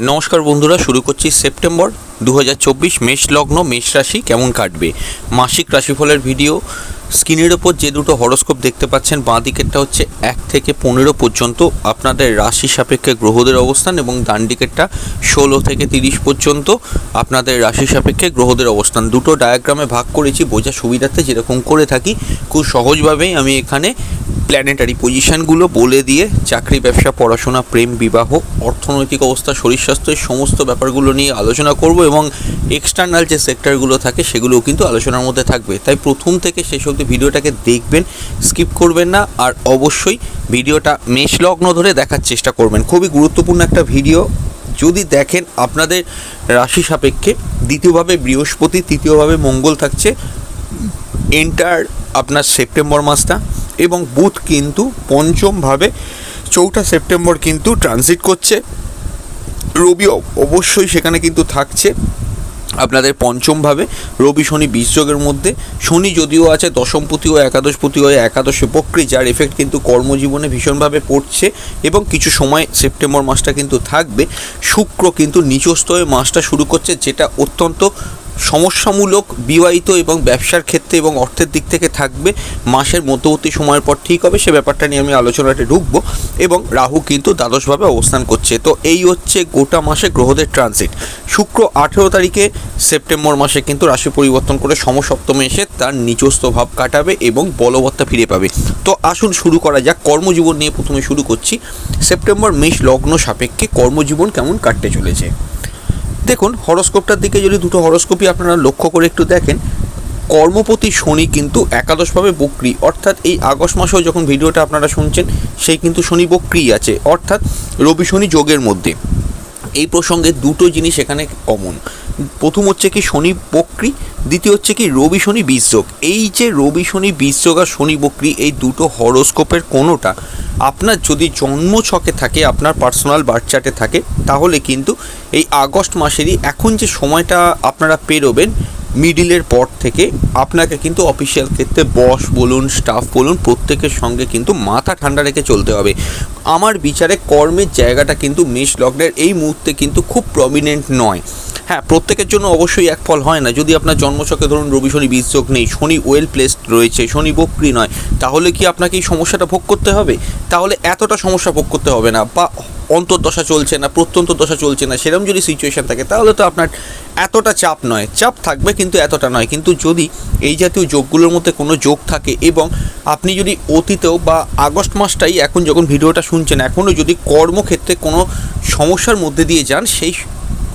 নমস্কার বন্ধুরা, শুরু করছি সেপ্টেম্বর দু হাজার মেষ লগ্ন, মেষ রাশি কেমন কাটবে? মাসিক রাশিফলের ভিডিও স্ক্রিনের ওপর যে দুটো হরস্কোপ দেখতে পাচ্ছেন, বাঁ দিকেরটা হচ্ছে এক থেকে পনেরো পর্যন্ত আপনাদের রাশি সাপেক্ষে গ্রহদের অবস্থান এবং ডান দিকেরটা ষোলো থেকে তিরিশ পর্যন্ত আপনাদের রাশি সাপেক্ষে গ্রহদের অবস্থান। দুটো ডায়াগ্রামে ভাগ করেছি, বোঝা সুবিধার্থে যেরকম করে থাকি, খুব সহজভাবেই আমি এখানে প্ল্যানেটারি পজিশনগুলো বলে দিয়ে চাকরি, ব্যবসা, পড়াশোনা, প্রেম, বিবাহ, অর্থনৈতিক অবস্থা, শরীর স্বাস্থ্য, এই সমস্ত ব্যাপারগুলো নিয়ে আলোচনা করব এবং এক্সটার্নাল যে সেক্টরগুলো থাকে সেগুলোও কিন্তু আলোচনার মধ্যে থাকবে। তাই প্রথম থেকে শেষ অবধি ভিডিওটাকে দেখবেন স্কিপ করবেন না, আর অবশ্যই ভিডিওটা মেষ লগ্ন ধরে দেখার চেষ্টা করবেন। খুবই গুরুত্বপূর্ণ একটা ভিডিও। যদি দেখেন আপনাদের রাশি সাপেক্ষে দ্বিতীয়ভাবে বৃহস্পতি, তৃতীয়ভাবে মঙ্গল থাকছে এন্টার আপনার সেপ্টেম্বর মাসটা এবং বুধ কিন্তু পঞ্চমভাবে চৌঠা সেপ্টেম্বর কিন্তু ট্রানজিট করছে। রবি অবশ্যই সেখানে কিন্তু থাকছে। আপনাদের পঞ্চমভাবে রবি শনি বীজযোগের মধ্যে। শনি যদিও আছে দশমপতি ও একাদশপতি হয়ে একাদশে বক্রি, যার এফেক্ট কিন্তু কর্মজীবনে ভীষণভাবে পড়ছে এবং কিছু সময় সেপ্টেম্বর মাসটা কিন্তু থাকবে। শুক্র কিন্তু নিচস্থ হয়ে মাসটা শুরু করছে, যেটা অত্যন্ত সমস্যামূলক, বিবাহিত এবং ব্যবসার ক্ষেত্রে এবং অর্থের দিক থেকে থাকবে। মাসের মধ্যবর্তী সময়ের পর ঠিক হবে, সে ব্যাপারটা নিয়ে আমি আলোচনাতে ঢুকবো এবং রাহু কিন্তু দ্বাদশভাবে অবস্থান করছে। তো এই হচ্ছে গোটা মাসে গ্রহদের ট্রানজিট শুক্র আঠেরো তারিখে সেপ্টেম্বর মাসে কিন্তু রাশি পরিবর্তন করে সমসপ্তমে এসে তার নিজস্ব ভাব কাটাবে এবং বলবত্তা ফিরে পাবে। তো আসুন শুরু করা যাক। কর্মজীবন নিয়ে প্রথমে শুরু করছি। সেপ্টেম্বর মেষ লগ্ন সাপেক্ষে কর্মজীবন কেমন কাটতে চলেছে? দেখুন, হরস্কোপটার দিকে যদি দুটো হরস্কোপই আপনারা লক্ষ্য করে একটু দেখেন, কর্মপতি শনি কিন্তু একাদশভাবে বক্রি। অর্থাৎ এই আগস্ট মাসেও যখন ভিডিওটা আপনারা শুনছেন, সেই কিন্তু শনি বক্রি আছে। অর্থাৎ রবি শনি যোগের মধ্যে। এই প্রসঙ্গে দুটো জিনিস এখানে কমন প্রথম হচ্ছে কি শনি বক্রি, দ্বিতীয় হচ্ছে কি রবি শনি বীজযোগ। এই যে রবি শনি বীজযোগ আর শনি বক্রি এই দুটো হরোস্কোপের কোনোটা আপনার যদি জন্ম ছকে থাকে, আপনার পার্সোনাল বার্থ চার্টে থাকে, তাহলে কিন্তু এই আগস্ট মাসেরই এখন যে সময়টা আপনারা পেরোবেন, মিডিলের পর থেকে আপনাকে কিন্তু অফিসিয়াল ক্ষেত্রে বস বলুন, স্টাফ বলুন, প্রত্যেকের সঙ্গে কিন্তু মাথা ঠান্ডা রেখে চলতে হবে। আমার বিচারে কর্মের জায়গাটা কিন্তু মেষ লগ্নের এই মুহূর্তে কিন্তু খুব প্রমিনেন্ট নয়। হ্যাঁ প্রত্যেকের জন্য অবশ্যই এক ফল হয় না। যদি আপনার জন্মছকে ধরুন রবি, শনি বীজযোগ নেই, শনি ওয়েল প্লেসড রয়েছে, শনি বক্রি নয়, তাহলে কি আপনাকে এই সমস্যাটা ভোগ করতে হবে? তাহলে এতটা সমস্যা ভোগ করতে হবে না, বা অন্তর্দশা চলছে না, প্রত্যন্ত দশা চলছে না সেরকম যদি সিচুয়েশান থাকে, তাহলে তো আপনার এতটা চাপ নয়। চাপ থাকবে কিন্তু এতটা নয়। কিন্তু যদি এই জাতীয় যোগগুলোর মধ্যে কোনো যোগ থাকে এবং আপনি যদি অতীতেও বা আগস্ট মাসটাই এখন যখন ভিডিওটা শুনছেন, এখনও যদি কর্মক্ষেত্রে কোনো সমস্যার মধ্যে দিয়ে যান, সেই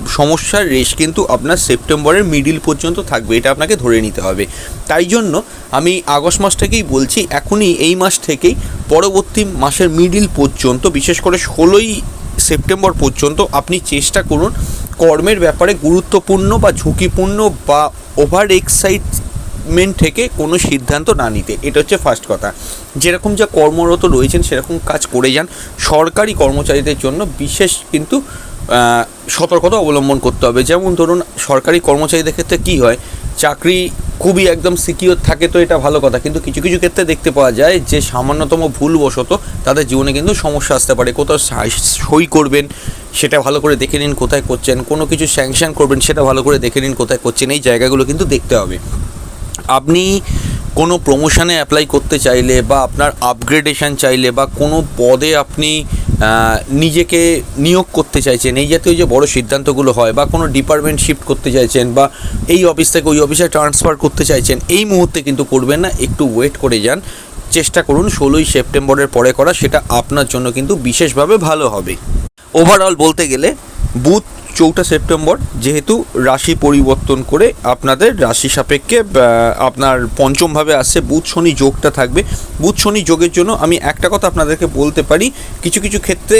সমস্যার রেশ কিন্তু আপনার সেপ্টেম্বরের মিডিল পর্যন্ত থাকবে, এটা আপনাকে ধরে নিতে হবে। তাই জন্য আমি আগস্ট মাস থেকেই বলছি, এখনই এই মাস থেকেই পরবর্তী মাসের মিডিল পর্যন্ত, বিশেষ করে ষোলোই সেপ্টেম্বর পর্যন্ত আপনি চেষ্টা করুন কর্মের ব্যাপারে গুরুত্বপূর্ণ বা ঝুঁকিপূর্ণ বা ওভার এক্সাইট এক্সাইটমেন্ট থেকে কোনো সিদ্ধান্ত না নিতে। এটা হচ্ছে ফার্স্ট কথা। যেরকম যা কর্মরত রয়েছেন, সেরকম কাজ করে যান। সরকারি কর্মচারীদের জন্য বিশেষ কিন্তু সতর্কতা অবলম্বন করতে হবে। যেমন ধরুন, সরকারি কর্মচারীদের ক্ষেত্রে কী হয়, চাকরি খুবই একদম সিকিওর থাকে তো এটা ভালো কথা। কিন্তু কিছু কিছু ক্ষেত্রে দেখতে পাওয়া যায় যে, সামান্যতম ভুলবশত তাদের জীবনে কিন্তু সমস্যা আসতে পারে। কোথাও সই করবেন, সেটা ভালো করে দেখে নিন কোথায় করছেন, কোনো কিছু স্যাংশন করবেন, সেটা ভালো করে দেখে নিন কোথায় করছেন, এই জায়গাগুলো কিন্তু দেখতে হবে। আপনি কোনো প্রমোশনে অ্যাপ্লাই করতে চাইলে বা আপনার আপগ্রেডেশন চাইলে বা কোনো পদে আপনি নিজেকে নিয়োগ করতে চাইছেন, এই জাতীয় যে বড় সিদ্ধান্তগুলো হয় বা কোনো ডিপার্টমেন্ট শিফট করতে চাইছেন বা এই অফিস থেকে ওই অফিসে ট্রান্সফার করতে চাইছেন, এই মুহূর্তে কিন্তু করবেন না। একটু ওয়েট করে যান। চেষ্টা করুন ষোলোই সেপ্টেম্বরের পরে করা, সেটা আপনার জন্য কিন্তু বিশেষভাবে ভালো হবে। ওভারঅল বলতে গেলে বুধ চৌঠা সেপ্টেম্বর যেহেতু রাশি পরিবর্তন করে আপনাদের রাশি সাপেক্ষে আপনার পঞ্চমভাবে আসছে, বুধ শনি যোগটা থাকবে। বুধ শনি যোগের জন্য আমি একটা কথা আপনাদেরকে বলতে পারি, কিছু কিছু ক্ষেত্রে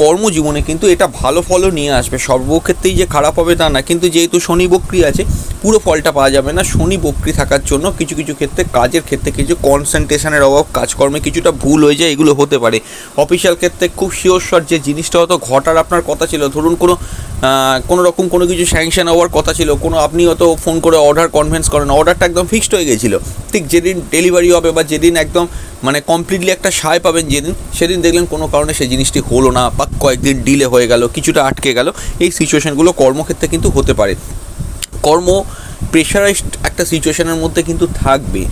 কর্মজীবনে কিন্তু এটা ভালো ফলও নিয়ে আসবে। সর্বক্ষেত্রেই যে খারাপ হবে তা না, কিন্তু যেহেতু শনি বক্রি আছে, পুরো ফলটা পাওয়া যাবে না। শনি বক্রি থাকার জন্য কিছু কিছু ক্ষেত্রে, কাজের ক্ষেত্রে কিছু কনসেন্ট্রেশনের অভাব, কাজকর্মে কিছুটা ভুল হয়ে যায়, এগুলো হতে পারে। অফিসিয়াল ক্ষেত্রে খুব শিওর যে জিনিসটা হয়তো ঘটার আপনার কথা ছিল। ধরুন কোনো কোনো রকম কোনো কিছু স্যাংশন হওয়ার কথা ছিল, কোনো আপনি হয়তো ফোন করে অর্ডার কনভেন্স করেন অর্ডারটা একদম ফিক্সড হয়ে গেছিল। ঠিক যেদিন ডেলিভারি হবে বা যেদিন একদম মানে কমপ্লিটলি একটা সায় পাবেন, যেদিন, সেদিন দেখলেন কোনো কারণে সেই জিনিসটি হলো না বা কয়েকদিন ডিলে হয়ে গেল, কিছুটা আটকে গেল। এই সিচুয়েশানগুলো কর্মক্ষেত্রে কিন্তু হতে পারে। কর্ম প্রেশারাইজড একটা সিচুয়েশানের মধ্যে কিন্তু থাকবে।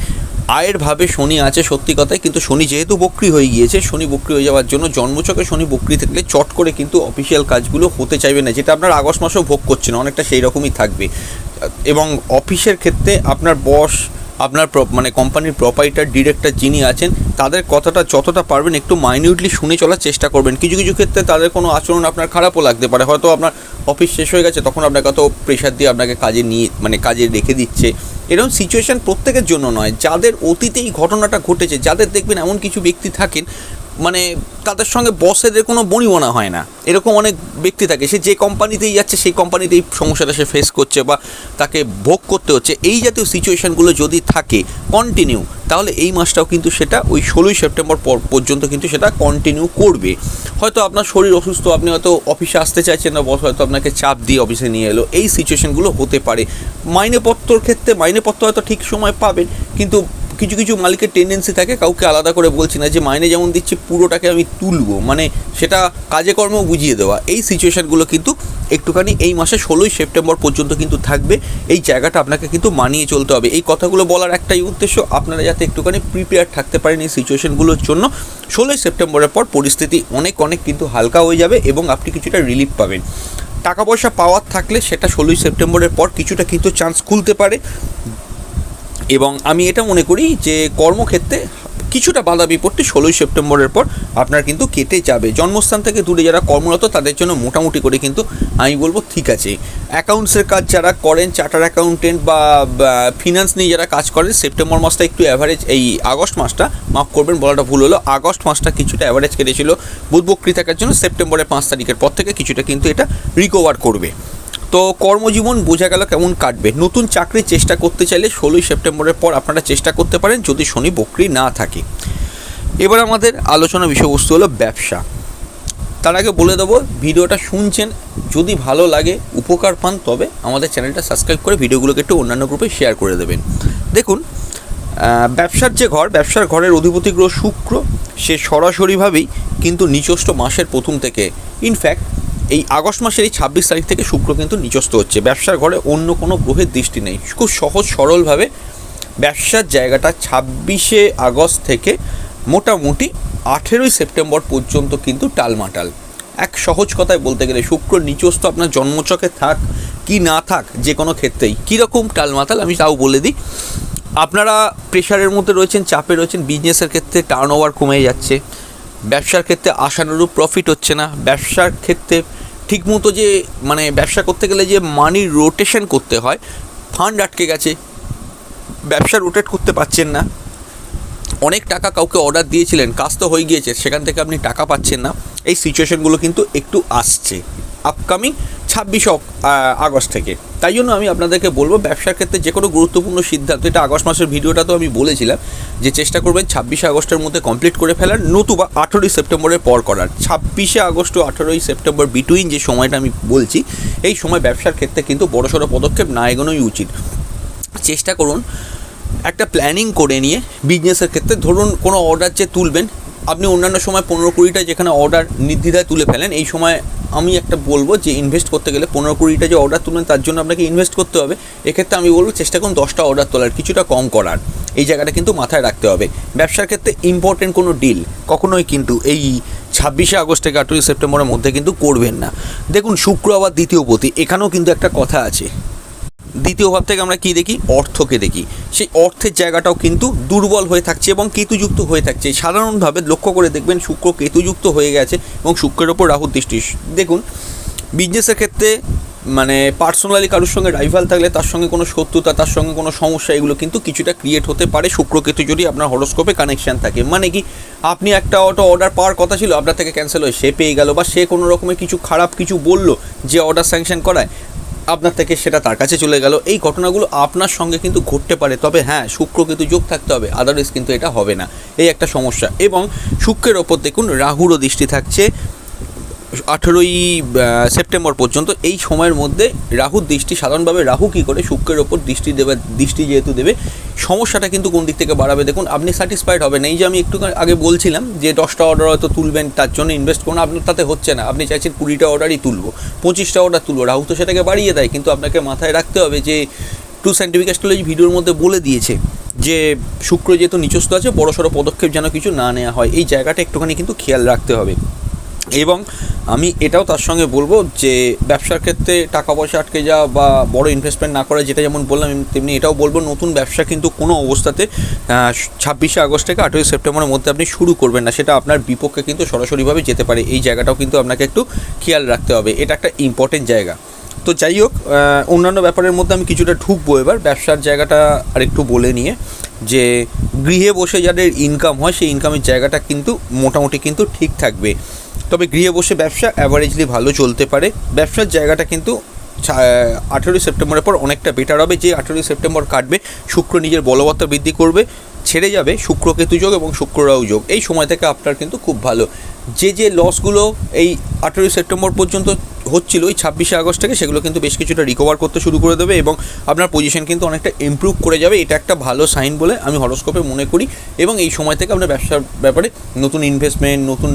আয়ের ভাবে শনি আছে সত্যি কথাই কিন্তু শনি যেহেতু বক্রি হয়ে গিয়েছে, শনি বক্রি হয়ে যাওয়ার জন্য জন্মচকে শনি বক্রি থাকলে চট করে কিন্তু অফিসিয়াল কাজগুলো হতে চাইবে না, যেটা আপনার আগস্ট মাসেও ভোগ করছে না অনেকটা সেই রকমই থাকবে। এবং অফিসের ক্ষেত্রে আপনার বস আপনার মানে কোম্পানির প্রপাইটার ডিরেক্টর যিনি আছেন, তাদের কথাটা যতটা পারবেন একটু মাইনিউটলি শুনে চলার চেষ্টা করবেন। কিছু কিছু ক্ষেত্রে তাদের কোনো আচরণ আপনার খারাপও লাগতে পারে। হয়তো আপনার অফিস শেষ হয়ে গেছে, তখন আপনাকে অত প্রেশার দিয়ে আপনাকে কাজে নিয়ে মানে কাজে রেখে দিচ্ছে। এরকম সিচুয়েশান প্রত্যেকের জন্য নয়। যাদের অতীতে এই ঘটনাটা ঘটেছে, যাদের দেখবেন এমন কিছু ব্যক্তি থাকেন মানে তাদের সঙ্গে বসেদের কোনো বনিবনা হয় না। এরকম অনেক ব্যক্তি থাকে, সে যে কোম্পানিতেই যাচ্ছে, সেই কোম্পানিতেই সমস্যাটা সে ফেস করছে বা তাকে ভোগ করতে হচ্ছে। এই জাতীয় সিচুয়েশনগুলো যদি থাকে কন্টিনিউ তাহলে এই মাসটাও কিন্তু সেটা ওই ষোলোই সেপ্টেম্বর পর পর্যন্ত কিন্তু সেটা কন্টিনিউ করবে। হয়তো আপনার শরীর অসুস্থ, আপনি হয়তো অফিসে আসতে চাইছেন না বস হয়তো আপনাকে চাপ দিয়ে অফিসে নিয়ে এলো। এই সিচুয়েশানগুলো হতে পারে। মাইনেপত্রর ক্ষেত্রে মাইনেপত্র হয়তো ঠিক সময় পাবেন, কিন্তু কিছু কিছু মালিকের টেন্ডেন্সি থাকে, কাউকে আলাদা করে বলছি না যে মাইনে যেমন দিচ্ছি, পুরোটাকে আমি তুলবো। মানে সেটা কাজে কর্মেও বুঝিয়ে দেওয়া। এই সিচুয়েশানগুলো কিন্তু একটুখানি এই মাসে ষোলোই সেপ্টেম্বর পর্যন্ত কিন্তু থাকবে। এই জায়গাটা আপনাকে কিন্তু মানিয়ে চলতে হবে। এই কথাগুলো বলার একটাই উদ্দেশ্য, আপনারা যাতে একটুখানি প্রিপেয়ার থাকতে পারেন এই সিচুয়েশানগুলোর জন্য। ষোলোই সেপ্টেম্বরের পর পরিস্থিতি অনেক অনেক কিন্তু হালকা হয়ে যাবে এবং আপনি কিছুটা রিলিফ পাবেন। টাকা পয়সা পাওয়ার থাকলে সেটা ষোলোই সেপ্টেম্বরের পর কিছুটা কিন্তু চান্স খুলতে পারে। এবং আমি এটা মনে করি যে কর্মক্ষেত্রে কিছুটা বাধা বিপত্তি ষোলোই সেপ্টেম্বরের পর আপনার কিন্তু কেটে যাবে। জন্মস্থান থেকে দূরে যারা কর্মরত তাদের জন্য মোটামুটি করে কিন্তু আমি বলব ঠিক আছে। অ্যাকাউন্টসের কাজ যারা করেন চার্টার অ্যাকাউন্টেন্ট বা ফিনান্স নিয়ে যারা কাজ করেন, সেপ্টেম্বর মাসটা একটু অ্যাভারেজ এই আগস্ট মাসটা, মাফ করবেন, বলাটা ভুল হলো, আগস্ট মাসটা কিছুটা অ্যাভারেজ কেটেছিল। বুধ বক্রি থাকার জন্য সেপ্টেম্বরের পাঁচ তারিখের পর থেকে কিছুটা কিন্তু এটা রিকভার করবে। তো কর্মজীবন বোঝা গেল কেমন কাটবে। নতুন চাকরির চেষ্টা করতে চাইলে ষোলোই সেপ্টেম্বরের পর আপনারা চেষ্টা করতে পারেন যদি শনি বকরি না থাকে। এবার আমাদের আলোচনা বিষয়বস্তু হলো ব্যবসা। তার আগে বলে দেবো, ভিডিওটা শুনছেন, যদি ভালো লাগে, উপকার পান, তবে আমাদের চ্যানেলটা সাবস্ক্রাইব করে ভিডিওগুলোকে একটু অন্যান্য গ্রুপে শেয়ার করে দেবেন। দেখুন ব্যবসার যে ঘর, ব্যবসার ঘরের অধিপতি গ্রহ শুক্র, সে সরাসরিভাবেই কিন্তু নিচস্থ মাসের প্রথম থেকে ইনফ্যাক্ট এই আগস্ট মাসের এই ছাব্বিশ তারিখ থেকে শুক্র কিন্তু নিচস্থ হচ্ছে। ব্যবসার ঘরে অন্য কোনো গ্রহের দৃষ্টি নেই। খুব সহজ, সরলভাবে ব্যবসার জায়গাটা ছাব্বিশে আগস্ট থেকে মোটামুটি আঠেরোই সেপ্টেম্বর পর্যন্ত কিন্তু টালমাটাল। এক সহজ কথায় বলতে গেলে শুক্র নিচস্থ আপনার জন্মচকে থাক কি না থাক, যে কোনো ক্ষেত্রেই। কীরকম টালমাতাল আমি তাও বলে দিই। আপনারা প্রেশারের মধ্যে রয়েছেন, চাপে রয়েছেন, বিজনেসের ক্ষেত্রে টার্ন ওভার কমে যাচ্ছে। ব্যবসার ক্ষেত্রে আশানুরূপ প্রফিট হচ্ছে না। ব্যবসার ক্ষেত্রে ঠিকমতো যে মানে ব্যবসা করতে গেলে যে মানি রোটেশন করতে হয় ফান্ড আটকে গেছে, ব্যবসা রোটেট করতে পারছেন না। অনেক টাকা কাউকে অর্ডার দিয়েছিলেন, কাজ তো হয়ে গিয়েছে, সেখান থেকে আপনি টাকা পাচ্ছেন না। এই সিচুয়েশনগুলো কিন্তু একটু আসছে। আপকামিং ছাব্বিশ আগস্ট থেকে। তাই জন্য আমি আপনাদেরকে বলব, ব্যবসার ক্ষেত্রে যে কোনো গুরুত্বপূর্ণ সিদ্ধান্ত, এটা আগস্ট মাসের ভিডিওটা তো আমি বলেছিলাম, যে চেষ্টা করবেন ছাব্বিশে আগস্টের মধ্যে কমপ্লিট করে ফেলার, নতুবা আঠেরোই সেপ্টেম্বরের পর করার। ছাব্বিশে আগস্ট ও আঠেরোই সেপ্টেম্বর বিটুইন যে সময়টা আমি বলছি, এই সময় ব্যবসার ক্ষেত্রে কিন্তু বড়সড় পদক্ষেপ না এগোনোই উচিত। চেষ্টা করুন, একটা প্ল্যানিং করে নিয়ে বিজনেসের ক্ষেত্রে ধরুন কোনো অর্ডার যে তুলবেন আপনি অন্যান্য সময় পনেরো কুড়িটা যেখানে অর্ডার নির্দ্বিধায় তুলে ফেলেন, এই সময় আমি একটা বলব যে ইনভেস্ট করতে গেলে পনেরো কুড়িটা যে অর্ডার তুলবেন, তার জন্য আপনাকে ইনভেস্ট করতে হবে। এক্ষেত্রে আমি বলব চেষ্টা করুন দশটা অর্ডার তোলার, কিছুটা কম করার। এই জায়গাটা কিন্তু মাথায় রাখতে হবে। ব্যবসার ক্ষেত্রে ইম্পর্টেন্ট কোনো ডিল কখনোই কিন্তু এই ছাব্বিশে আগস্ট থেকে আঠেরোই সেপ্টেম্বরের মধ্যে কিন্তু করবেন না। দেখুন শুক্র আবার দ্বিতীয় পতি, এখানেও কিন্তু একটা কথা আছে। দ্বিতীয় ভাব থেকে আমরা কি দেখি? অর্থকে দেখি। সেই অর্থের জায়গাটাও কিন্তু দুর্বল হয়ে থাকছে এবং কেতুযুক্ত হয়ে থাকছে। সাধারণভাবে লক্ষ্য করে দেখবেন শুক্র কেতুযুক্ত হয়ে গেছে এবং শুক্রের ওপর রাহুর দৃষ্টি। দেখুন, বিজনেসের ক্ষেত্রে মানে পার্সোনালি কারোর সঙ্গে রাইভাল থাকলে তার সঙ্গে কোনো শত্রুতা, তার সঙ্গে কোনো সমস্যা, এগুলো কিন্তু কিছুটা ক্রিয়েট হতে পারে। শুক্র কেতু যদি আপনার হরোস্কোপে কানেকশান থাকে। মানে কি, আপনি একটা অটো অর্ডার পাওয়ার কথা ছিল, আপনার থেকে ক্যান্সেল হয়ে সে পেয়ে গেল বা সে কোনো রকমের কিছু খারাপ কিছু বলল যে অর্ডার স্যাংশন করায়। আপনার থেকে সেটা তার কাছে চলে গেল। এই ঘটনাগুলো আপনার সঙ্গে কিন্তু ঘটতে পারে। তবে হ্যাঁ শুক্র কিন্তু যোগ থাকতে হবে। আদারওয়াইজ কিন্তু এটা হবে না। এই একটা সমস্যা। এবং শুক্রের ওপর দেখুন, রাহুরও দৃষ্টি থাকছে। আঠেরোই সেপ্টেম্বর পর্যন্ত এই সময়ের মধ্যে রাহুর দৃষ্টি সাধারণভাবে রাহু কী করে শুক্রের ওপর দৃষ্টি দেবে, দৃষ্টি যেহেতু দেবে, সমস্যাটা কিন্তু কোন দিক থেকে বাড়াবে? দেখুন, আপনি স্যাটিসফাইড হবেন। এই যে আমি একটু আগে বলছিলাম যে দশটা অর্ডার হয়তো তুলবেন, তার জন্য ইনভেস্ট করুন, আপনার তাতে হচ্ছে না। আপনি চাইছেন কুড়িটা অর্ডারই তুলবো, পঁচিশটা অর্ডার তুলবো। রাহু তো সেটাকে বাড়িয়ে দেয়, কিন্তু আপনাকে মাথায় রাখতে হবে যে টু সাইন্টিফিক অ্যাস্ট্রোলজি ভিডিওর মধ্যে বলে দিয়েছে যে শুক্র যেহেতু নিচস্থ আছে, বড়সড় পদক্ষেপ যেন কিছু না নেওয়া হয়। এই জায়গাটা একটুখানি কিন্তু খেয়াল রাখতে হবে। এবং আমি এটাও তার সঙ্গে বলব যে ব্যবসার ক্ষেত্রে টাকা পয়সা আটকে যাওয়া বা বড় ইনভেস্টমেন্ট না করা, যেটা যেমন বললাম তেমনি এটাও বলব, নতুন ব্যবসা কিন্তু কোনো অবস্থাতে ছাব্বিশে আগস্ট থেকে আঠেরোই সেপ্টেম্বরের মধ্যে আপনি শুরু করবেন না, সেটা আপনার বিপক্ষে কিন্তু সরাসরিভাবে যেতে পারে। এই জায়গাটাও কিন্তু আপনাকে একটু খেয়াল রাখতে হবে, এটা একটা ইম্পর্টেন্ট জায়গা। তো যাই হোক অন্যান্য ব্যাপারের মধ্যে আমি কিছুটা ঢুকবো এবার, ব্যবসার জায়গাটা আরেকটু বলে নিয়ে, যে গৃহে বসে যাদের ইনকাম হয়, সেই ইনকামের জায়গাটা কিন্তু মোটামুটি কিন্তু ঠিক থাকবে। তবে গৃহে বসে ব্যবসা অ্যাভারেজলি ভালো চলতে পারে। ব্যবসার জায়গাটা কিন্তু আঠেরোই সেপ্টেম্বরের পর অনেকটা বেটার হবে। যে আঠেরোই সেপ্টেম্বর কাটবে, শুক্র নিজের বলবত্তা বৃদ্ধি করবে, ছেড়ে যাবে শুক্রকেতু যোগ এবং শুক্র রাহু যোগ। এই সময় থেকে আপনার কিন্তু খুব ভালো। যে যে লসগুলো এই আঠেরোই সেপ্টেম্বর পর্যন্ত হচ্ছিল ওই ছাব্বিশে আগস্ট থেকে সেগুলো কিন্তু বেশ কিছুটা রিকভার করতে শুরু করে দেবে এবং আপনার পজিশন কিন্তু অনেকটা ইমপ্রুভ করে যাবে। এটা একটা ভালো সাইন বলে আমি হরস্কোপে মনে করি এবং এই সময় থেকে আপনার ব্যবসার ব্যাপারে নতুন ইনভেস্টমেন্ট নতুন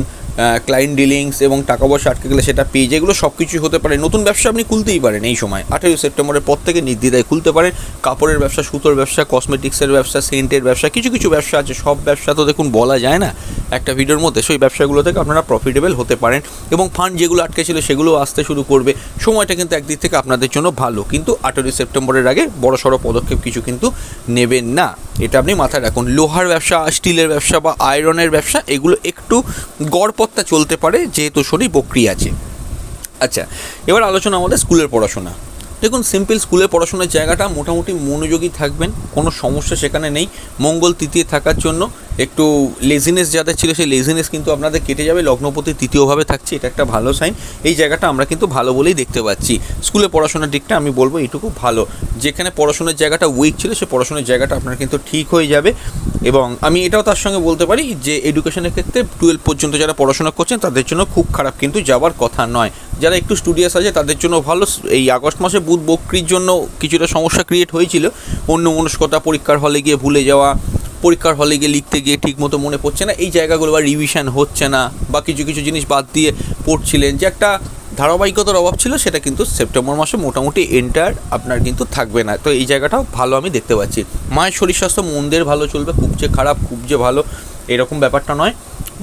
ক্লায়েন্ট ডিলিংস এবং টাকা পয়সা আটকে গেলে সেটা পেয়ে যেগুলো সব কিছুই হতে পারে। নতুন ব্যবসা আপনি খুলতেই পারেন এই সময়। আঠেরোই সেপ্টেম্বরের পর থেকে নির্দ্বিধায় খুলতে পারেন। কাপড়ের ব্যবসা, সুতোর ব্যবসা কসমেটিক্সের ব্যবসা সেন্টের ব্যবসা, কিছু কিছু ব্যবসা আছে। সব ব্যবসা তো দেখুন বলা যায় না। একটা ভিডিওর মধ্যে, সেই ব্যবসাগুলো থেকে আপনারা প্রফিটেবল হতে পারেন এবং ফান্ড যেগুলো আটকে ছিল সেগুলো আসতে শুরু করবে। সময়টা কিন্তু একদিক থেকে আপনাদের জন্য ভালো। কিন্তু আঠেরোই সেপ্টেম্বরের আগে বড় সড়ো পদক্ষেপ কিছু কিন্তু নেবেন না। এটা আপনি মাথায় রাখুন। লোহার ব্যবসা, স্টিলের ব্যবসা বা আয়রনের ব্যবসা, এগুলো একটু গড়পত্তা চলতে পারে, যেহেতু শনি বক্রি আছে। আচ্ছা এবার আলোচনা আমাদের স্কুলের পড়াশোনা। দেখুন সিম্পল স্কুলের পড়াশোনার জায়গাটা মোটামুটি মনোযোগী থাকবেন, কোনো সমস্যা সেখানে নেই। মঙ্গল তৃতীয় থাকার জন্য একটু লেজিনেস যাদের ছিল, সেই লেজিনেস কিন্তু আপনাদের কেটে যাবে। লগ্নপতি তৃতীয়ভাবে থাকছে, এটা একটা ভালো সাইন এই জায়গাটা আমরা কিন্তু ভালো বলেই দেখতে পাচ্ছি। স্কুলে পড়াশোনার দিকটা আমি বলব এইটুকু ভালো। যেখানে পড়াশোনার জায়গাটা উইক ছিল, সে পড়াশোনার জায়গাটা আপনার কিন্তু ঠিক হয়ে যাবে। এবং আমি এটাও তার সঙ্গে বলতে পারি যে এডুকেশনের ক্ষেত্রে টুয়েলভ পর্যন্ত যারা পড়াশোনা করছেন, তাদের জন্য খুব খারাপ কিন্তু যাওয়ার কথা নয়। যারা একটু স্টুডিয়াস আছে, তাদের জন্য ভালো। এই আগস্ট মাসে বুধ বক্রির জন্য কিছুটা সমস্যা ক্রিয়েট হয়েছিল। অন্য মনস্কতা পরীক্ষার হলে গিয়ে ভুলে যাওয়া পরীক্ষার হলে গিয়ে লিখতে গিয়ে ঠিকমতো মনে পড়ছে না। এই জায়গাগুলো বা রিভিশন হচ্ছে না বা কিছু কিছু জিনিস বাদ দিয়ে পড়ছিলেন যে একটা ধারাবাহিকতার অভাব ছিল, সেটা কিন্তু সেপ্টেম্বর মাসে মোটামুটি এন্টার আপনার কিন্তু থাকবে না। তো এই জায়গাটাও ভালো আমি দেখতে পাচ্ছি। মায়ের শরীর স্বাস্থ্য মন্দের ভালো চলবে, খুব যে খারাপ, খুব যে ভালো, এরকম ব্যাপারটা নয়।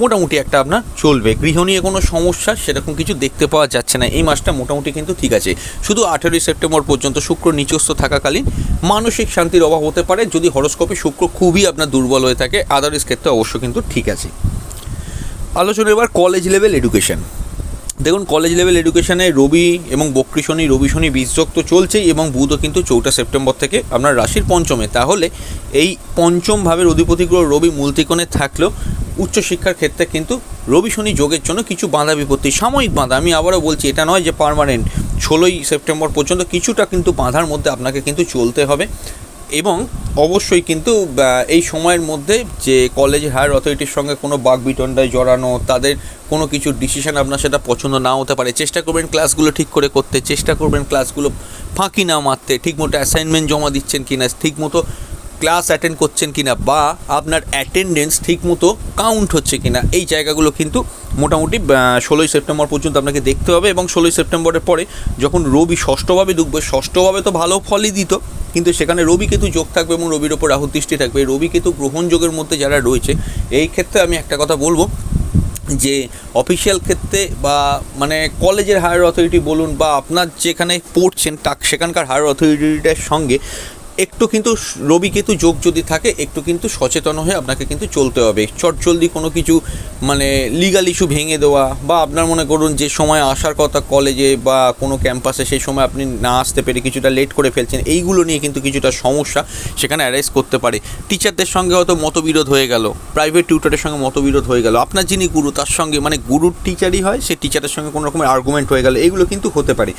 মোটামুটি একটা আপনার চলবে। গৃহ নিয়ে কোনো সমস্যা সেরকম কিছু দেখতে পাওয়া যাচ্ছে না। এই মাসটা মোটামুটি কিন্তু ঠিক আছে। শুধু আঠেরোই সেপ্টেম্বর পর্যন্ত শুক্র নিচস্থ থাকাকালীন মানসিক শান্তির অভাব হতে পারে। যদি হরস্কোপে শুক্র খুবই আপনার দুর্বল হয়ে থাকে আদার্স ক্ষেত্রে অবশ্য কিন্তু ঠিক আছে। আলোচনা এবার কলেজ লেভেল এডুকেশন দেখুন কলেজ লেভেল এডুকেশনে রবি এবং বক্রি শনি, রবি শনি বীজযোগ তো চলছেই এবং বুধও কিন্তু চৌঠা সেপ্টেম্বর থেকে আপনার রাশির পঞ্চমে। তাহলে এই পঞ্চম ভাবের অধিপতিগুলো রবি মূলতিকোণে থাকলেও উচ্চশিক্ষার ক্ষেত্রে কিন্তু রবি শনি যোগের জন্য কিছু বাধা বিপত্তি, সাময়িক বাধা। আমি আবারও বলছি, এটা নয় যে পার্মানেন্ট ষোলোই সেপ্টেম্বর পর্যন্ত কিছুটা কিন্তু বাধার মধ্যে আপনাকে কিন্তু চলতে হবে। এবং অবশ্যই কিন্তু এই সময়ের মধ্যে যে কলেজ হায়ার অথরিটির সঙ্গে কোনো বাক বিতণ্ডায় জড়ানো, তাদের কোনো কিছু ডিসিশন আপনার সেটা পছন্দ না হতে পারে। চেষ্টা করবেন ক্লাসগুলো ঠিক করে করতে, চেষ্টা করবেন ক্লাসগুলো ফাঁকি না মারতে, ঠিকমতো অ্যাসাইনমেন্ট জমা দিচ্ছেন কিনা, ঠিকমতো ক্লাস অ্যাটেন্ড করছেন কিনা, বা আপনার অ্যাটেন্ডেন্স ঠিকমতো কাউন্ট হচ্ছে কিনা, এই জায়গাগুলো কিন্তু মোটামুটি ষোলোই সেপ্টেম্বর পর্যন্ত আপনাকে দেখতে হবে এবং ষোলোই সেপ্টেম্বরের পরে যখন রবি ষষ্ঠভাবে ঢুকবে ষষ্ঠভাবে তো ভালো ফলই দিত, কিন্তু সেখানে রবি কেতু যোগ থাকবে এবং রবির ওপর রাহু দৃষ্টি থাকবে। রবি কেতু গ্রহণ যোগের মধ্যে যারা রয়েছে, এই ক্ষেত্রে আমি একটা কথা বলব যে অফিসিয়াল ক্ষেত্রে বা মানে কলেজের হায়ার অথরিটি বলুন বা আপনার যেখানে পড়ছেন, তাক সেখানকার হায়ার অথরিটিটার সঙ্গে একটু কিন্তু রবি কেতু যোগ যদি থাকে, একটু কিন্তু সচেতন হয়ে আপনাকে কিন্তু চলতে হবে। চটজলদি কোনো কিছু মানে লিগাল ইস্যু ভেঙে দেওয়া বা আপনার মনে করুন যে সময় আসার কথা কলেজে বা কোনো ক্যাম্পাসে সেই সময় আপনি না আসতে পেরে কিছুটা লেট করে ফেলছেন, এইগুলো নিয়ে কিন্তু কিছুটা সমস্যা সেখানে অ্যারাইজ করতে পারে। টিচারদের সঙ্গে হয়তো মতবিরোধ হয়ে গেল প্রাইভেট টিউটারের সঙ্গে মতবিরোধ হয়ে গেল, আপনার যিনি গুরু, তার সঙ্গে মানে গুরুর টিচারই হয় সে টিচারের সঙ্গে কোনো রকমের আর্গুমেন্ট হয়ে গেল, এগুলো কিন্তু হতে পারে।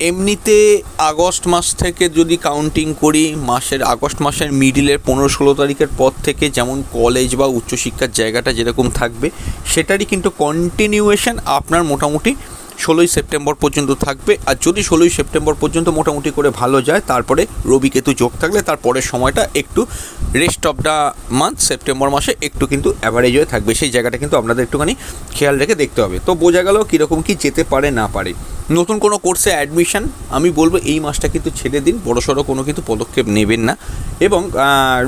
এমনিতে আগস্ট মাস থেকে যদি কাউন্টিং করি, মাসের আগস্ট মাসের মিডিলের পনেরো ষোলো তারিখের পর থেকে যেমন কলেজ বা উচ্চশিক্ষার জায়গাটা যেরকম থাকবে, সেটারই কিন্তু কন্টিনিউয়েশন আপনার মোটামুটি ষোলোই সেপ্টেম্বর পর্যন্ত থাকবে। আর যদি ষোলোই সেপ্টেম্বর পর্যন্ত মোটামুটি করে ভালো যায়, তারপরে রবি কেতু যোগ থাকলে তারপরের সময়টা একটু rest of the month September মাসে একটু কিন্তু অ্যাভারেজ হয়ে থাকবে। সেই জায়গাটা কিন্তু আপনাদের একটুখানি খেয়াল রেখে দেখতে হবে। তো বোঝা গেল কীরকম কী যেতে পারে, না পারে। নতুন কোনো কোর্সে অ্যাডমিশন আমি বলব এই মাসটা কিন্তু ছেড়ে দিন, বড়সড় কোনো কিন্তু পদক্ষেপ নেবেন না। এবং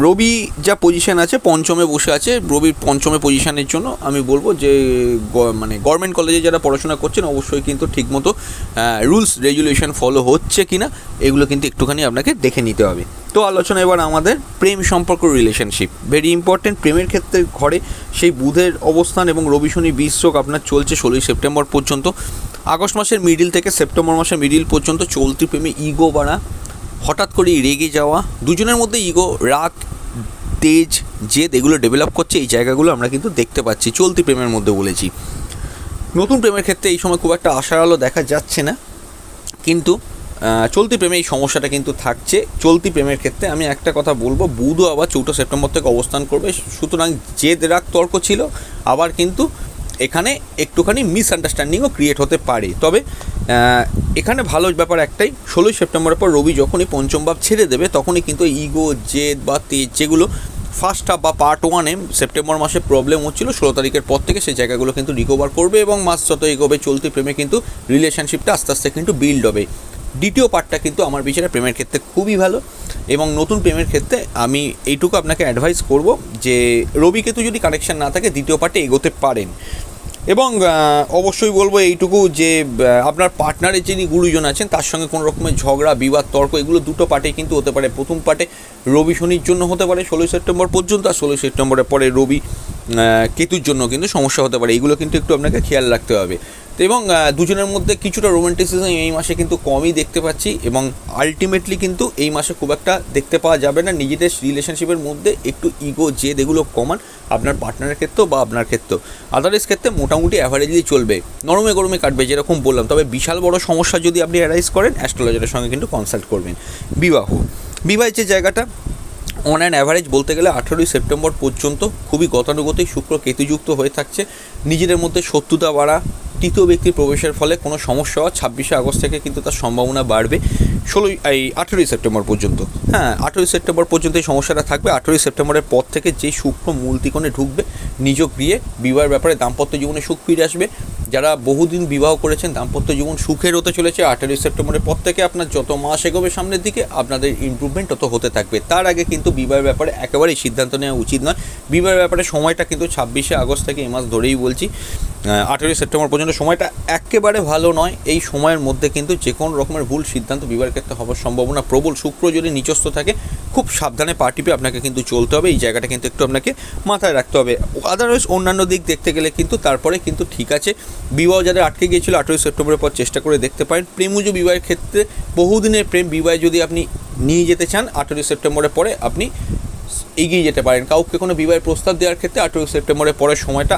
রবি যা পজিশন আছে, পঞ্চমে বসে আছে, রবির পঞ্চমে পজিশানের জন্য আমি বলব যে মানে গভর্নমেন্ট কলেজে যারা পড়াশোনা করছেন, অবশ্যই কিন্তু ঠিকমতো রুলস রেগুলেশন ফলো হচ্ছে কিনা, এগুলো কিন্তু একটুখানি আপনাকে দেখে নিতে হবে। তো আলোচনা এবার আমাদের প্রেম সম্পর্ক রিলেশনশিপ ভেরি ইম্পর্টেন্ট প্রেমের ক্ষেত্রে ঘরে সেই বুধের অবস্থান এবং রবি শনি বিশ্বক আপনার চলছে ষোলোই সেপ্টেম্বর পর্যন্ত। আগস্ট মাসের মিডিল থেকে সেপ্টেম্বর মাসের মিডিল পর্যন্ত চলতি প্রেমে ইগো বাড়া, হঠাৎ করেই রেগে যাওয়া, দুজনের মধ্যে ইগো রাগ, তেজ, জেদ এগুলো ডেভেলপ করছে, এই জায়গাগুলো আমরা কিন্তু দেখতে পাচ্ছি, চলতি প্রেমের মধ্যে বলেছি। নতুন প্রেমের ক্ষেত্রে এই সময় খুব একটা আশার আলো দেখা যাচ্ছে না, কিন্তু চলতি প্রেমে এই সমস্যাটা কিন্তু থাকছে। চলতি প্রেমের ক্ষেত্রে আমি একটা কথা বলব, বুধও আবার চৌঠা সেপ্টেম্বর থেকে অবস্থান করবে, সুতরাং জেদ, রাগ, তর্ক ছিল, আবার কিন্তু এখানে একটুখানি মিসআন্ডারস্ট্যান্ডিংও ক্রিয়েট হতে পারে। তবে এখানে ভালো ব্যাপার একটাই, ষোলোই সেপ্টেম্বরের পর রবি যখনই পঞ্চম ভাব ছেড়ে দেবে, তখনই কিন্তু ইগো জেদ বা তেজ যেগুলো ফার্স্ট হাফ বা পার্ট ওয়ানে সেপ্টেম্বর মাসে প্রবলেম হচ্ছিল, ষোলো তারিখের পর থেকে সেই জায়গাগুলো কিন্তু রিকভার করবে এবং মাস যত এগোবে, চলতি প্রেমে কিন্তু রিলেশনশিপটা আস্তে আস্তে কিন্তু বিল্ড হবে। দ্বিতীয় পার্টটা কিন্তু আমার বিচারে প্রেমের ক্ষেত্রে খুবই ভালো এবং নতুন প্রেমের ক্ষেত্রে আমি এইটুকু আপনাকে অ্যাডভাইস করব যে রবি কেতু যদি কানেকশান না থাকে, দ্বিতীয় পার্টে এগোতে পারেন। এবং অবশ্যই বলব এইটুকু যে আপনার পার্টনারের যিনি গুরুজন আছেন, তার সঙ্গে কোনো রকমের ঝগড়া, বিবাদ, তর্ক, এগুলো দুটো পার্টে কিন্তু হতে পারে। প্রথম পার্টে রবি শনির জন্য হতে পারে, ষোলোই সেপ্টেম্বর পর্যন্ত, আর ষোলোই সেপ্টেম্বরের পরে রবি কেতুর জন্য কিন্তু সমস্যা হতে পারে। এগুলো কিন্তু একটু আপনাকে খেয়াল রাখতে হবে। তো এবং দুজনের মধ্যে কিছুটা রোমান্টিসিজম এই মাসে কিন্তু কমই দেখতে পাচ্ছি এবং আলটিমেটলি কিন্তু এই মাসে খুব একটা দেখতে পাওয়া যাবে না। নিজেদের রিলেশনশিপের মধ্যে একটু ইগো জেদ এগুলো কমান আপনার পার্টনারের ক্ষেত্রেও বা আপনার ক্ষেত্রেও। আদার্স ক্ষেত্রে মোটামুটি অ্যাভারেজলি চলবে। নরমে গরমে কাটবে যেরকম বললাম। তবে বিশাল বড় সমস্যা যদি আপনি অ্যারাইজ করেন অ্যাস্ট্রোলজারের সঙ্গে কিন্তু কনসাল্ট করবেন। বিবাহ। বিবাহের যে জায়গাটা অন অ্যান অ্যাভারেজ বলতে গেলে আঠেরোই সেপ্টেম্বর পর্যন্ত খুবই গতানুগতিক শুক্র কেতুযুক্ত হয়ে থাকছে। নিজেদের মধ্যে শত্রুতা বাড়া তৃতীয় ব্যক্তির প্রবেশের ফলে কোনো সমস্যা হওয়া ছাব্বিশে আগস্ট থেকে কিন্তু তার সম্ভাবনা বাড়বে। ষোলোই, এই আঠেরোই সেপ্টেম্বর পর্যন্ত। হ্যাঁ আঠেরোই সেপ্টেম্বর পর্যন্ত এই সমস্যাটা থাকবে। আঠেরোই সেপ্টেম্বরের পর থেকে যে শুক্র মূল ত্রিকোণে ঢুকবে, নিজ গৃহে বিবাহের ব্যাপারে দাম্পত্য জীবনে সুখ ফিরে আসবে। যারা বহুদিন বিবাহ করেছেন, দাম্পত্য জীবন সুখের হতে চলেছে। আঠেরোই সেপ্টেম্বরের পর থেকে আপনার যত মাস এগোবে সামনের দিকে, আপনাদের ইমপ্রুভমেন্ট তত হতে থাকবে। তার আগে কিন্তু বিবাহের ব্যাপারে একেবারেই সিদ্ধান্ত নেওয়া উচিত নয়। বিবাহের ব্যাপারে সময়টা কিন্তু ছাব্বিশে আগস্ট থেকে এ মাস ধরেই বলছি। আঠেরোই সেপ্টেম্বর পর্যন্ত। সময়টা একেবারে ভালো নয়। এই সময়ের মধ্যে কিন্তু যে কোনো রকমের ভুল সিদ্ধান্ত বিবাহের ক্ষেত্রে হওয়ার সম্ভাবনা প্রবল। শুক্র যদি নিচস্থ থাকে, খুব সাবধানে পার্টিপে আপনাকে কিন্তু চলতে হবে। এই জায়গাটা কিন্তু একটু আপনাকে মাথায় রাখতে হবে। আদারওয়াইজ অন্যান্য দিক দেখতে গেলে কিন্তু তারপরে কিন্তু ঠিক আছে। বিবাহ যাদের আটকে গিয়েছিল আঠেরোই সেপ্টেম্বরের পর চেষ্টা করে দেখতে পারেন। প্রেমুজ বিবাহের ক্ষেত্রে বহুদিনের প্রেম বিবাহে যদি আপনি নিয়ে যেতে চান, আঠেরোই সেপ্টেম্বরের পরে আপনি এগিয়ে যেতে পারেন। কাউকে কোনো বিবাহের প্রস্তাব দেওয়ার ক্ষেত্রে আঠেরোই সেপ্টেম্বরের পরের সময়টা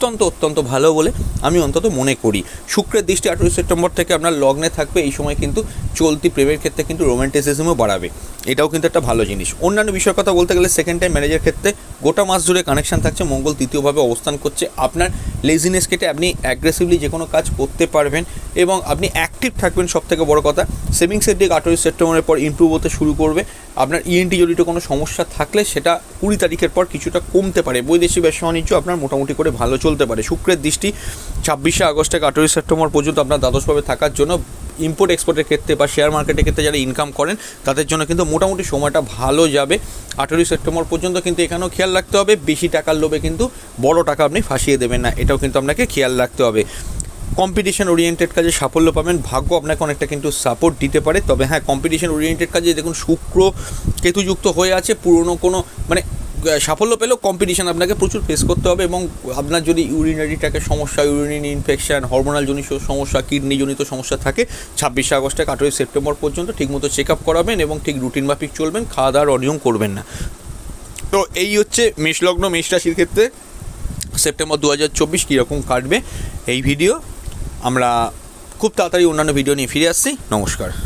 অত্যন্ত অত্যন্ত ভালো বলে আমি অন্তত মনে করি। শুক্রের দৃষ্টি আঠেরোই সেপ্টেম্বর থেকে আপনার লগ্নে থাকবে, এই সময় কিন্তু চলতি প্রেমের ক্ষেত্রে কিন্তু রোমান্টিসিজমও বাড়াবে। এটাও কিন্তু একটা ভালো জিনিস। অন্যান্য বিষয়ের কথা বলতে গেলে সেকেন্ড টাইম ম্যানেজের ক্ষেত্রে গোটা মাস জুড়ে কানেকশন থাকছে, মঙ্গল তৃতীয়ভাবে অবস্থান করছে। আপনার লেজিনেস কেটে আপনি অ্যাগ্রেসিভলি যে কোনো কাজ করতে পারবেন এবং আপনি অ্যাক্টিভ থাকবেন সব থেকে বড় কথা। সেভিংসের দিক আঠেরোই সেপ্টেম্বরের পর ইমপ্রুভ হতে শুরু করবে। আপনার ইএনটি জড়িত কোনো সমস্যা থাকলে সেটা কুড়ি তারিখের পর কিছুটা কমতে পারে। বৈদেশিক ব্যবসা বাণিজ্য আপনার মোটামুটি করে ভালো চলতে পারে। শুক্রের দৃষ্টি ছাব্বিশে আগস্ট থেকে আঠেরোই সেপ্টেম্বর পর্যন্ত আপনার দ্বাদশভাবে থাকার জন্য ইম্পোর্ট এক্সপোর্টের ক্ষেত্রে বা শেয়ার মার্কেটের ক্ষেত্রে যারা ইনকাম করেন, তাদের জন্য কিন্তু মোটামুটি সময়টা ভালো যাবে। আঠেরোই সেপ্টেম্বর পর্যন্ত কিন্তু এখানেও খেয়াল রাখতে হবে। বেশি টাকার লোভে কিন্তু বড় টাকা আপনি ফাঁসিয়ে দেবেন না। এটাও কিন্তু আপনাকে খেয়াল রাখতে হবে। কম্পিটিশন ওরিয়েন্টেড কাজে সাফল্য পাবেন। ভাগ্য আপনাকে অনেকটা কিন্তু সাপোর্ট দিতে পারে। তবে হ্যাঁ কম্পিটিশন ওরিয়েন্টেড কাজে দেখুন, শুক্র কেতুযুক্ত হয়ে আছে। পুরনো কোনো মানে সাফল্য পেলেও কম্পিটিশান আপনাকে প্রচুর ফেস করতে হবে এবং আপনার যদি ইউরিনারি ট্র্যাকের সমস্যা ইউরিনারি ইনফেকশান হরমোনাল জনিত সমস্যা কিডনি জনিত সমস্যা থাকে, ছাব্বিশে আগস্ট থেকে আঠেরোই সেপ্টেম্বর পর্যন্ত ঠিকমতো চেক আপ করাবেন এবং ঠিক রুটিন মাফিক চলবেন খাওয়া দাওয়ার অনিয়ম করবেন না। তো এই হচ্ছে মেষলগ্ন মেষ রাশির ক্ষেত্রে সেপ্টেম্বর দু হাজার চব্বিশ কীরকম কাটবে এই ভিডিও আমরা খুব তাড়াতাড়ি অন্যান্য ভিডিও নিয়ে ফিরে আসছি। নমস্কার।